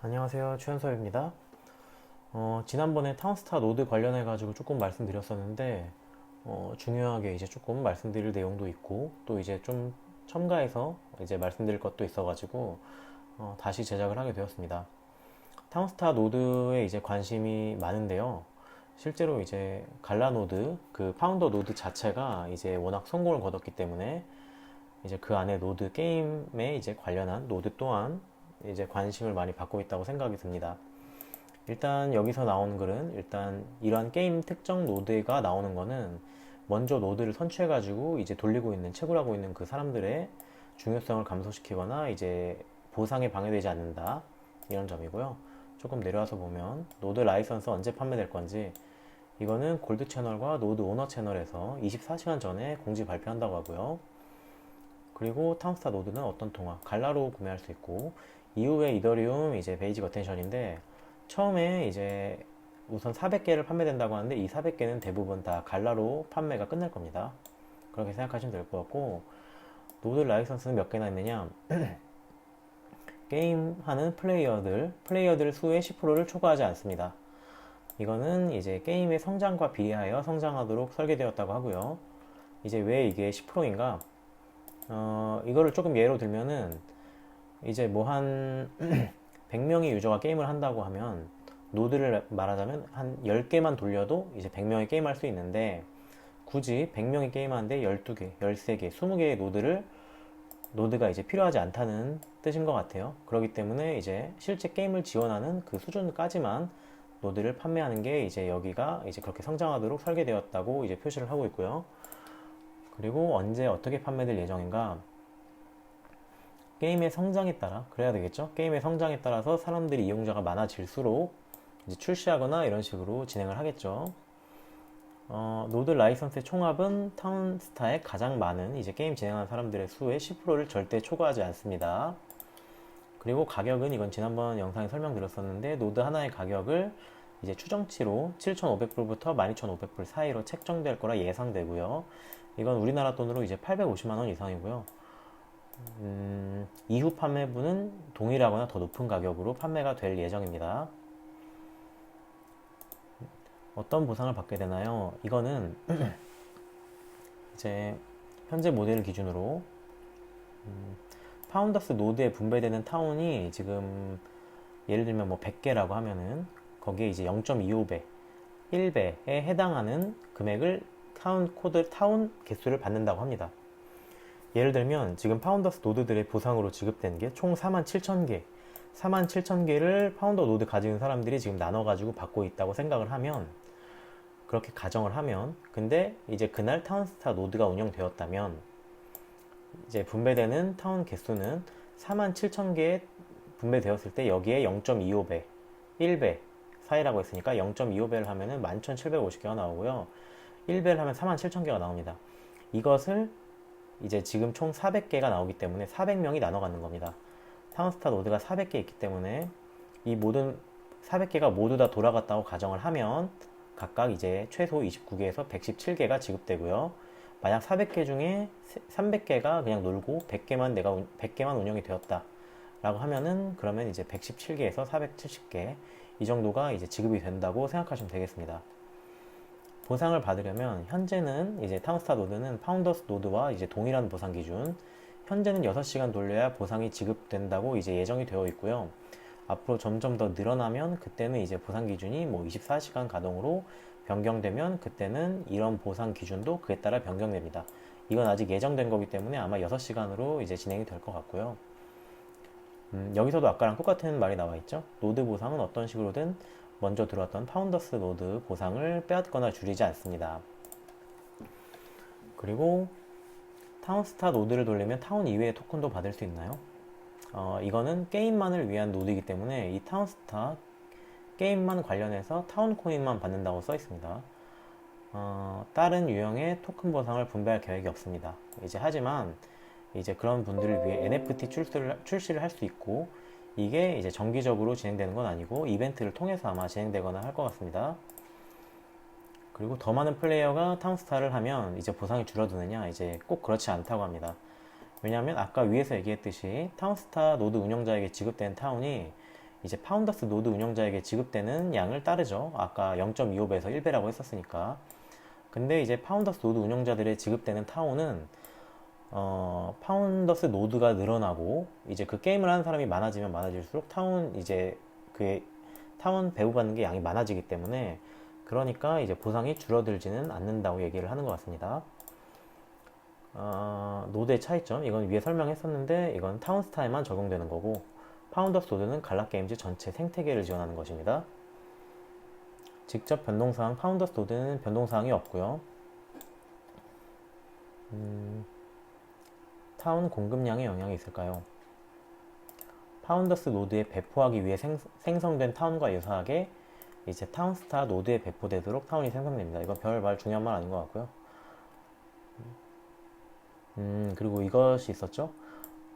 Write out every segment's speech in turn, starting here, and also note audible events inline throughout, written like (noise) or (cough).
안녕하세요. 최현섭입니다. 어, 지난번에 타운스타 노드 관련해 가지고 조금 말씀드렸었는데 어, 중요하게 이제 조금 말씀드릴 내용도 있고 또 이제 좀 첨가해서 이제 말씀드릴 것도 있어 가지고 어, 다시 제작을 하게 되었습니다. 타운스타 노드에 이제 관심이 많은데요. 실제로 이제 갈라 노드, 그 파운더 노드 자체가 이제 워낙 성공을 거뒀기 때문에 이제 그 안에 노드 게임에 이제 관련한 노드 또한 이제 관심을 많이 받고 있다고 생각이 듭니다. 일단 여기서 나오는 글은 일단 이러한 게임 특정 노드가 나오는 거는 먼저 노드를 선취해가지고 이제 돌리고 있는 채굴하고 있는 그 사람들의 중요성을 감소시키거나 이제 보상에 방해되지 않는다 이런 점이고요. 조금 내려와서 보면 노드 라이선스 언제 판매될 건지 이거는 골드 채널과 노드 오너 채널에서 24시간 전에 공지 발표한다고 하고요. 그리고 타운스타 노드는 어떤 통화, 갈라로 구매할 수 있고 이후에 이더리움 이제 베이직 어텐션인데 처음에 이제 우선 400개를 판매된다고 하는데 이 400개는 대부분 다 갈라로 판매가 끝날 겁니다. 그렇게 생각하시면 될 것 같고 노드 라이선스는 몇 개나 있느냐 (clears throat) 게임하는 플레이어들 플레이어들 수의 10%를 초과하지 않습니다. 이거는 이제 게임의 성장과 비례하여 성장하도록 설계되었다고 하고요. 이제 왜 이게 10%인가? 어, 이거를 조금 예로 들면은 이제 뭐 한 (clears throat) 100명의 유저가 게임을 한다고 하면 노드를 말하자면 한 10개만 돌려도 이제 100명이 게임할 수 있는데 굳이 100명이 게임하는데 12개, 13개, 20개의 노드를 노드가 이제 필요하지 않다는 뜻인 것 같아요. 그렇기 때문에 이제 실제 게임을 지원하는 그 수준까지만 노드를 판매하는 게 이제 여기가 이제 그렇게 성장하도록 설계되었다고 이제 표시를 하고 있고요. 그리고 언제 어떻게 판매될 예정인가? 게임의 성장에 따라 그래야 되겠죠? 게임의 성장에 따라서 사람들이 이용자가 많아질수록 이제 출시하거나 이런 식으로 진행을 하겠죠. 어, 노드 라이선스의 총합은 타운스타에 가장 많은 이제 게임 진행하는 사람들의 수의 10%를 절대 초과하지 않습니다. 그리고 가격은 이건 지난번 영상에 설명드렸었는데 노드 하나의 가격을 이제 추정치로 7,500불부터 12,500불 사이로 책정될 거라 예상되고요. 이건 우리나라 돈으로 이제 850만 원 이상이고요. 음, 이후 판매분은 동일하거나 더 높은 가격으로 판매가 될 예정입니다. 어떤 보상을 받게 되나요? 이거는 (clears throat) 이제 현재 모델 기준으로 음, 파운더스 노드에 분배되는 타운이 지금 예를 들면 뭐 100개라고 하면은 거기에 이제 0.25배, 1배에 해당하는 금액을 타운 코드 타운 개수를 받는다고 합니다. 예를 들면 지금 파운더스 노드들의 보상으로 지급된 게 총 47,000개, 47,000개를 파운더 노드 가지는 사람들이 지금 나눠 가지고 받고 있다고 생각을 하면 그렇게 가정을 하면 근데 이제 그날 타운스타 노드가 운영되었다면 이제 분배되는 타운 개수는 47,000개에 분배되었을 때 여기에 0.25배, 1배 사이라고 했으니까 0.25배를 하면은 11,750개가 나오고요. 1배를 하면 47,000개가 나옵니다. 이것을 이제 지금 총 400개가 나오기 때문에 400명이 나눠 갖는 겁니다. 타운스타 노드가 400개 있기 때문에 이 모든 400개가 모두 다 돌아갔다고 가정을 하면 각각 이제 최소 29개에서 117개가 지급되고요. 만약 400개 중에 300개가 그냥 놀고 100개만 내가 100개만 운영이 되었다. 라고 하면은 그러면 이제 117개에서 470개 이 정도가 이제 지급이 된다고 생각하시면 되겠습니다. 보상을 받으려면 현재는 이제 타운스타 노드는 파운더스 노드와 이제 동일한 보상 기준 현재는 6시간 돌려야 보상이 지급된다고 이제 예정이 되어 있고요. 앞으로 점점 더 늘어나면 그때는 이제 보상 기준이 뭐 24시간 가동으로 변경되면 그때는 이런 보상 기준도 그에 따라 변경됩니다. 이건 아직 예정된 거기 때문에 아마 6시간으로 이제 진행이 될 것 같고요. 음, 여기서도 아까랑 똑같은 말이 나와 있죠. 노드 보상은 어떤 식으로든 먼저 들어왔던 파운더스 노드 보상을 빼앗거나 줄이지 않습니다. 그리고 타운스타 노드를 돌리면 타운 이외의 토큰도 받을 수 있나요? 어, 이거는 게임만을 위한 노드이기 때문에 이 타운스타 게임만 관련해서 타운 코인만 받는다고 써 있습니다. 어, 다른 유형의 토큰 보상을 분배할 계획이 없습니다. 이제 하지만 이제 그런 분들을 위해 NFT 출시를, 출시를 할 수 있고 이게 이제 정기적으로 진행되는 건 아니고 이벤트를 통해서 아마 진행되거나 할 것 같습니다. 그리고 더 많은 플레이어가 타운스타를 하면 이제 보상이 줄어드느냐 이제 꼭 그렇지 않다고 합니다. 왜냐하면 아까 위에서 얘기했듯이 타운스타 노드 운영자에게 지급된 타운이 이제 파운더스 노드 운영자에게 지급되는 양을 따르죠. 아까 0.25배에서 1배라고 했었으니까. 근데 이제 파운더스 노드 운영자들의 지급되는 타운은 어, 파운더스 노드가 늘어나고 이제 그 게임을 하는 사람이 많아지면 많아질수록 타운 이제 그 타운 배부받는 게 양이 많아지기 때문에 그러니까 이제 보상이 줄어들지는 않는다고 얘기를 하는 것 같습니다. 어, 노드의 차이점 이건 위에 설명했었는데 이건 타운스타에만 적용되는 거고 파운더스 노드는 갈라게임즈 전체 생태계를 지원하는 것입니다. 직접 변동사항 파운더스 노드는 변동사항이 없고요. 음, 타운 공급량에 영향이 있을까요? 파운더스 노드에 배포하기 위해 생, 생성된 타운과 유사하게 이제 타운스타 노드에 배포되도록 타운이 생성됩니다. 이건 별말 중요한 말 아닌 것 같고요. 음, 그리고 이것이 있었죠.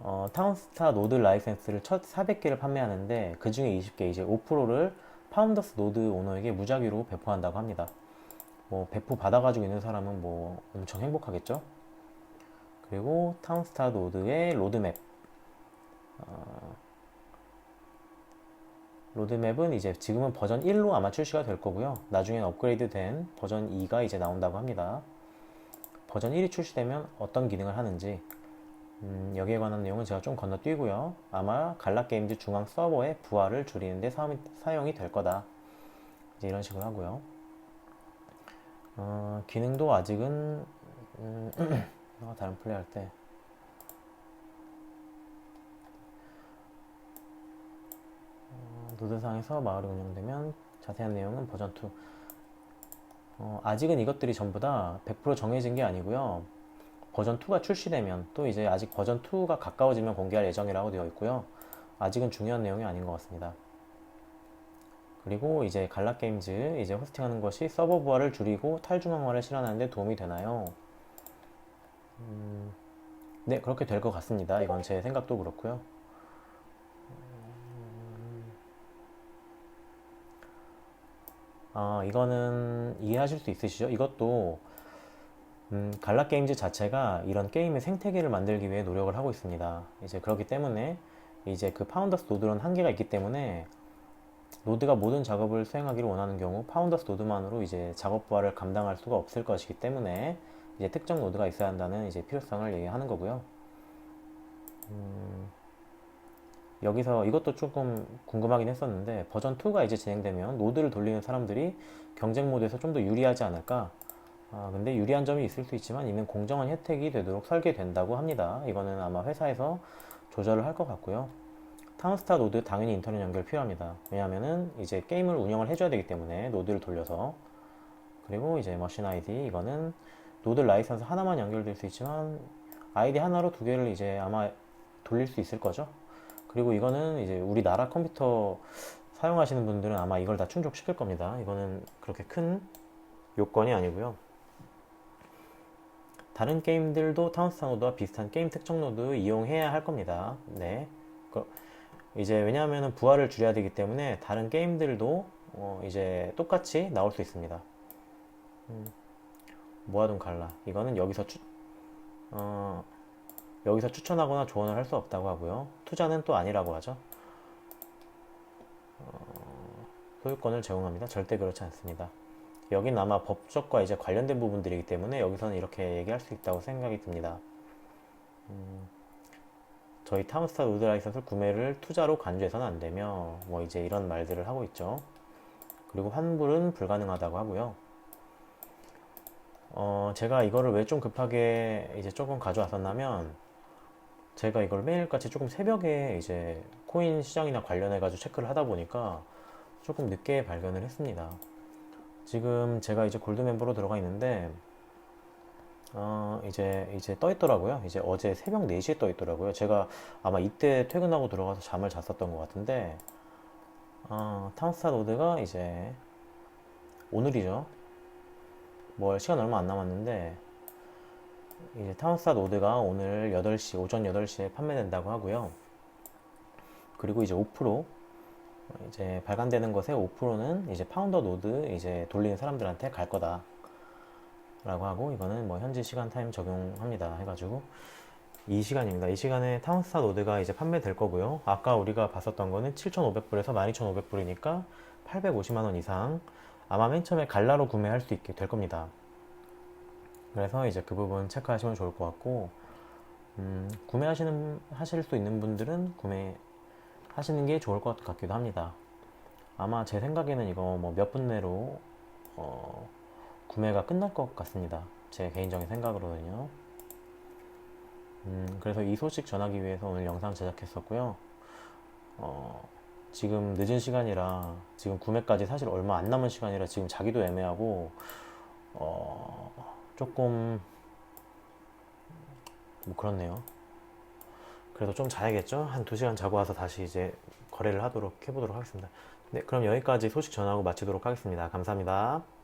어, 타운스타 노드 라이센스를 첫 400개를 판매하는데 그 중에 20개 이제 5%를 파운더스 노드 오너에게 무작위로 배포한다고 합니다. 뭐 배포 받아가지고 있는 사람은 뭐 엄청 행복하겠죠. 그리고 타운스타 노드의 로드맵. 어, 로드맵은 이제 지금은 버전 1로 아마 출시가 될 거고요. 나중엔 업그레이드 된 버전 2가 이제 나온다고 합니다. 버전 1이 출시되면 어떤 기능을 하는지 음, 여기에 관한 내용은 제가 좀 건너뛰고요. 아마 갈라게임즈 중앙 서버의 부하를 줄이는데 사용이 될 거다. 이제 이런 식으로 하고요. 어, 기능도 아직은 음, (clears throat) 어, 다른 플레이 할 때 어, 노드상에서 마을이 운영되면 자세한 내용은 버전 2 어, 아직은 이것들이 전부 다 100% 정해진 게 아니고요. 버전 2가 출시되면 또 이제 아직 버전 2가 가까워지면 공개할 예정이라고 되어 있고요. 아직은 중요한 내용이 아닌 것 같습니다. 그리고 이제 갈라게임즈 이제 호스팅하는 것이 서버 부하를 줄이고 탈중앙화를 실현하는 데 도움이 되나요? 음, 네, 그렇게 될 것 같습니다. 이건 제 생각도 그렇고요. 아, 이거는 이해하실 수 있으시죠? 이것도 음, 갈라게임즈 자체가 이런 게임의 생태계를 만들기 위해 노력을 하고 있습니다. 이제 그렇기 때문에 이제 그 파운더스 노드로는 한계가 있기 때문에 노드가 모든 작업을 수행하기를 원하는 경우 파운더스 노드만으로 이제 작업 부하를 감당할 수가 없을 것이기 때문에 이제 특정 노드가 있어야 한다는 이제 필요성을 얘기하는 거고요. 음, 여기서 이것도 조금 궁금하긴 했었는데 버전 2가 이제 진행되면 노드를 돌리는 사람들이 경쟁 모드에서 좀 더 유리하지 않을까? 아, 근데 유리한 점이 있을 수 있지만 이는 공정한 혜택이 되도록 설계된다고 합니다. 이거는 아마 회사에서 조절을 할 것 같고요. 타운스타 노드 당연히 인터넷 연결 필요합니다. 왜냐하면은 이제 게임을 운영을 해줘야 되기 때문에 노드를 돌려서 그리고 이제 머신 아이디 이거는 노드 라이선스 하나만 연결될 수 있지만 아이디 하나로 두 개를 이제 아마 돌릴 수 있을 거죠. 그리고 이거는 이제 우리나라 컴퓨터 사용하시는 분들은 아마 이걸 다 충족시킬 겁니다. 이거는 그렇게 큰 요건이 아니고요. 다른 게임들도 타운스타 노드와 비슷한 게임 특정 노드 이용해야 할 겁니다. 네. 그 이제 왜냐하면 부하를 줄여야 되기 때문에 다른 게임들도 어 이제 똑같이 나올 수 있습니다. 음, 모아둔 갈라. 이거는 여기서 추, 어, 여기서 추천하거나 조언을 할 수 없다고 하고요. 투자는 또 아니라고 하죠. 어, 소유권을 제공합니다. 절대 그렇지 않습니다. 여긴 아마 법적과 이제 관련된 부분들이기 때문에 여기서는 이렇게 얘기할 수 있다고 생각이 듭니다. 음, 저희 타운스타 노드라이선스 구매를 투자로 간주해서는 안 되며 뭐 이제 이런 말들을 하고 있죠. 그리고 환불은 불가능하다고 하고요. 어, 제가 이거를 왜 좀 급하게 이제 조금 가져왔었냐면 제가 이걸 매일같이 조금 새벽에 이제 코인 시장이나 관련해가지고 체크를 하다 보니까 조금 늦게 발견을 했습니다. 지금 제가 이제 골드 멤버로 들어가 있는데 어 이제 이제 떠 있더라고요. 이제 어제 새벽 4시에 떠 있더라고요. 제가 아마 이때 퇴근하고 들어가서 잠을 잤었던 것 같은데 어, 타운스타 로드가 이제 오늘이죠. 뭐 시간 얼마 안 남았는데 이제 타운스타 노드가 오늘 8시 오전 8시에 판매된다고 하고요. 그리고 이제 5% 이제 발간되는 것의 5%는 이제 파운더 노드 이제 돌리는 사람들한테 갈 거다. 라고 하고 이거는 뭐 현지 시간 타임 적용합니다. 해가지고 이 시간입니다. 이 시간에 타운스타 노드가 이제 판매될 거고요. 아까 우리가 봤었던 거는 7,500불에서 12,500불이니까 850만 원 이상 아마 맨 처음에 갈라로 구매할 수 있게 될 겁니다. 그래서 이제 그 부분 체크하시면 좋을 것 같고 음, 구매하시는 하실 수 있는 분들은 구매하시는 게 좋을 것 같기도 합니다. 아마 제 생각에는 이거 뭐 몇 분 내로 어, 구매가 끝날 것 같습니다. 제 개인적인 생각으로는요. 음, 그래서 이 소식 전하기 위해서 오늘 영상 제작했었고요. 어, 지금 늦은 시간이라 지금 구매까지 사실 얼마 안 남은 시간이라 지금 자기도 애매하고 어, 조금 뭐 그렇네요. 그래도 좀 자야겠죠? 한 2시간 자고 와서 다시 이제 거래를 하도록 해보도록 하겠습니다. 네, 그럼 여기까지 소식 전하고 마치도록 하겠습니다. 감사합니다.